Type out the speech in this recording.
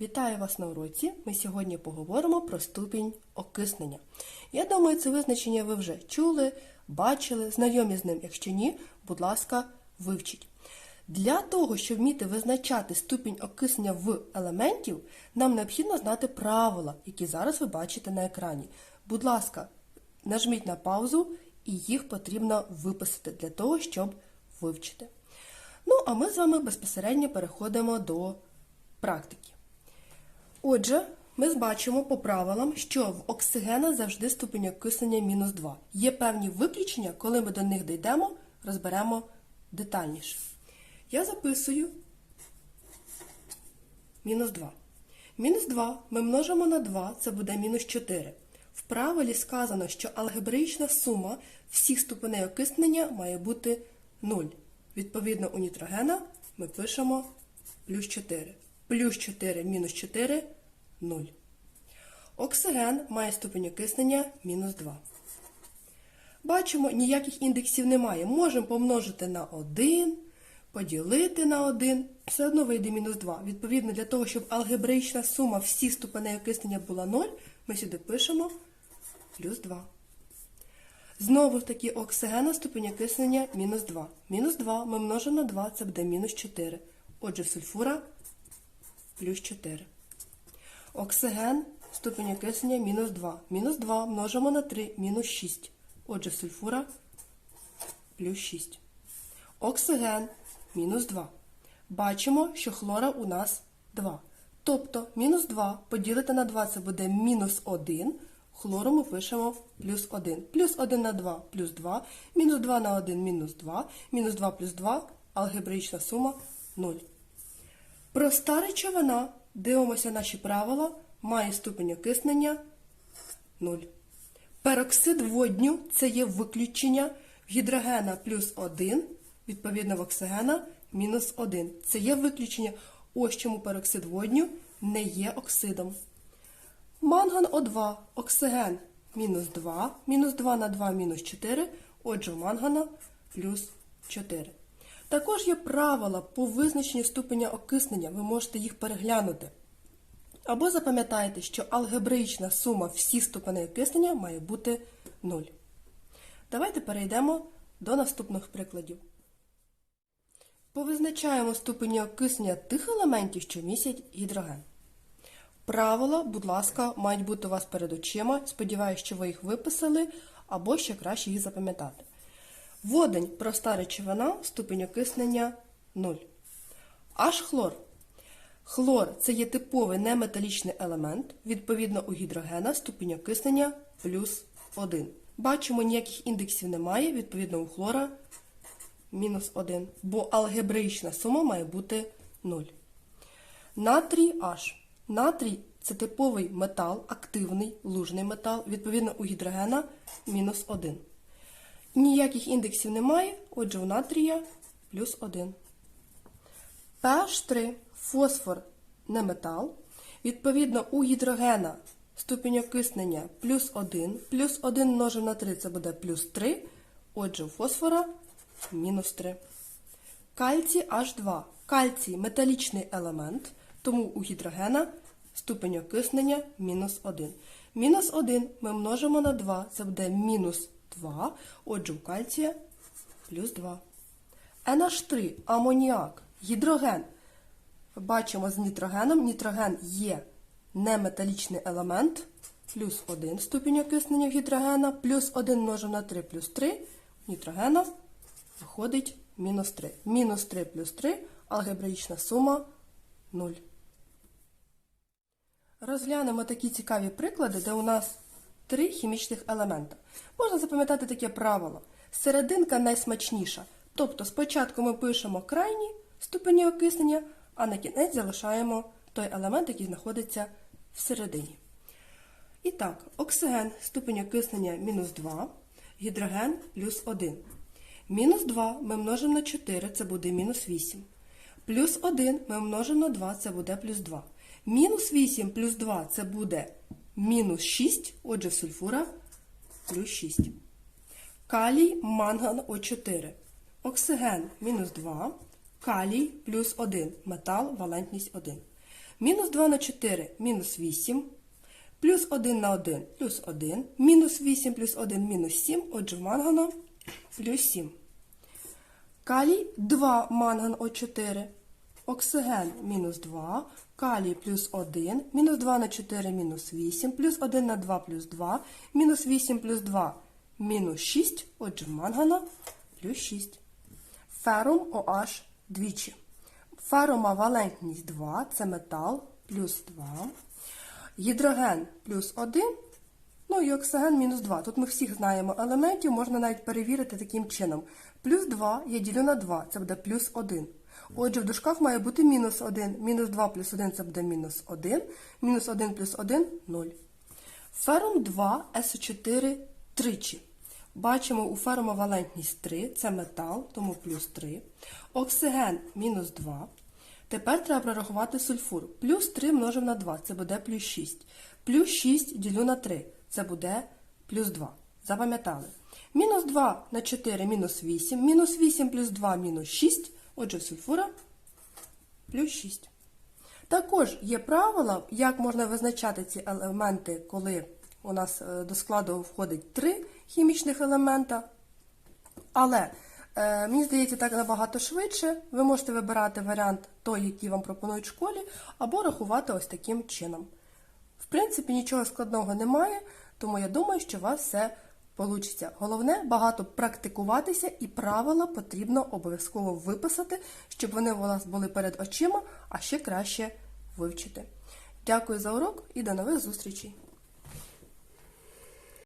Вітаю вас на уроці. Ми сьогодні поговоримо про ступінь окиснення. Я думаю, це визначення ви вже чули, бачили, знайомі з ним. Якщо ні, будь ласка, вивчіть. Для того, щоб вміти визначати ступінь окиснення в елементів, нам необхідно знати правила, які зараз ви бачите на екрані. Будь ласка, нажміть на паузу і їх потрібно виписати для того, щоб вивчити. Ну, а ми з вами безпосередньо переходимо до практики. Отже, ми бачимо по правилам, що в оксигена завжди ступінь окиснення мінус 2. Є певні виключення, коли ми до них дійдемо, розберемо детальніше. Я записую мінус 2. Мінус 2 ми множимо на 2, це буде мінус 4. В правилі сказано, що алгебраїчна сума всіх ступеней окиснення має бути 0. Відповідно, у нітрогена ми пишемо плюс 4. Плюс 4 мінус 4 0. Оксиген має ступінь окиснення мінус 2. Бачимо, ніяких індексів немає. Можемо помножити на 1, поділити на 1, все одно вийде мінус 2. Відповідно, для того, щоб алгебраїчна сума всіх ступеней окиснення була 0, ми сюди пишемо плюс 2. Знову ж таки, оксигена ступінь окиснення мінус 2. Мінус 2 ми множимо на 2, це буде мінус 4. Отже, сульфура плюс 4. Оксиген ступінь окиснення мінус 2. Мінус 2 множимо на 3, мінус 6. Отже, сульфура плюс 6. Оксиген мінус 2. Бачимо, що хлора у нас 2. Тобто мінус 2 поділити на 2 це буде мінус 1. Хлору ми пишемо плюс 1. Плюс 1 на 2 плюс 2. Мінус 2 на 1 мінус 2. Мінус 2 плюс 2. Алгебраїчна сума 0. Проста речовина, дивимося наші правила, має ступінь окиснення 0. Пероксид водню це є виключення гідрогена плюс 1, відповідно в оксигена мінус 1. Це є виключення. Ось чому пероксид водню не є оксидом. Манган О2, оксиген мінус 2, мінус 2 на 2 мінус 4, отже у мангана плюс 4. Також є правила по визначенню ступеня окиснення, ви можете їх переглянути. Або запам'ятайте, що алгебраїчна сума всіх ступеней окиснення має бути 0. Давайте перейдемо до наступних прикладів. Повизначаємо ступені окиснення тих елементів, що містять гідроген. Правила, будь ласка, мають бути у вас перед очима. Сподіваюсь, що ви їх виписали, або ще краще їх запам'ятати. Водень проста речовина, ступінь окиснення 0. Аж хлор. Хлор це є типовий неметалічний елемент, відповідно у гідрогена ступінь окиснення плюс 1. Бачимо, ніяких індексів немає, відповідно у хлора мінус 1, бо алгебраїчна сума має бути 0. Натрій H. Натрій це типовий метал, активний лужний метал, відповідно у гідрогена мінус 1. Ніяких індексів немає, отже у натрія плюс 1. PH3 фосфор не метал. Відповідно, у гідрогена ступінь окиснення плюс 1, плюс 1 множимо на 3 це буде плюс 3. Отже, у фосфора мінус 3. Кальцій H2. Кальцій металічний елемент, тому у гідрогена ступінь окиснення мінус 1. Мінус 1 ми множимо на 2, це буде мінус 2. Отже, у кальція плюс 2. NH3 амоніак, гідроген. Бачимо з нітрогеном. Нітроген є неметалічний елемент. Плюс 1 ступінь окиснення гідрогена, плюс 1 множимо на 3 плюс 3. Нітрогена виходить мінус 3. Мінус 3 плюс 3 алгебраїчна сума 0. Розглянемо такі цікаві приклади, де у нас три хімічних елемента. Можна запам'ятати таке правило. Серединка найсмачніша. Тобто спочатку ми пишемо крайні ступені окиснення, а на кінець залишаємо той елемент, який знаходиться всередині. І так, оксиген ступень окиснення мінус 2, гідроген плюс 1. Мінус 2 ми множимо на 4, це буде мінус 8. Плюс 1 ми множимо на 2, це буде плюс 2. Мінус 8 плюс 2 це буде мінус 6, отже, сульфура плюс 6. Калій, манган О4. Оксиген мінус 2, калій плюс 1, метал, валентність 1. Мінус 2 на 4 мінус 8. Плюс 1 на 1 плюс 1. Мінус 8 плюс 1 мінус 7. Отже, мангана плюс 7. Калій 2 манган О4. Оксиген мінус 2. Калій плюс 1. Мінус 2 на 4 мінус 8. Плюс 1 на 2 плюс 2. Мінус 8 плюс 2 мінус 6. Отже, мангана плюс 6. Ферум OH двічі. Ферума валентність 2, це метал, плюс 2. Гідроген плюс 1, ну і оксиген мінус 2. Тут ми всіх знаємо елементів, можна навіть перевірити таким чином. Плюс 2 я ділю на 2, це буде плюс 1. Отже, в дужках має бути мінус 1. Мінус 2 плюс 1 це буде мінус 1. Мінус 1 плюс 1 – 0. Ферум 2, СО4 тричі. Бачимо, у ферума валентність 3, це метал, тому плюс 3. Оксиген мінус 2. Тепер треба прорахувати сульфур. Плюс 3 множимо на 2, це буде плюс 6. Плюс 6 ділю на 3, це буде плюс 2. Запам'ятали. Мінус 2 на 4 мінус 8. Мінус 8 плюс 2 мінус 6. Отже, сульфура плюс 6. Також є правила, як можна визначати ці елементи, коли у нас е, до складу входить три хімічних елемента. Але е, мені здається, так набагато швидше. Ви можете вибирати варіант той, який вам пропонують в школі, або рахувати ось таким чином. В принципі, нічого складного немає, тому я думаю, що у вас все вийде. Головне багато практикуватися, і правила потрібно обов'язково виписати, щоб вони у вас були перед очима, а ще краще вивчити. Дякую за урок і до нових зустрічей!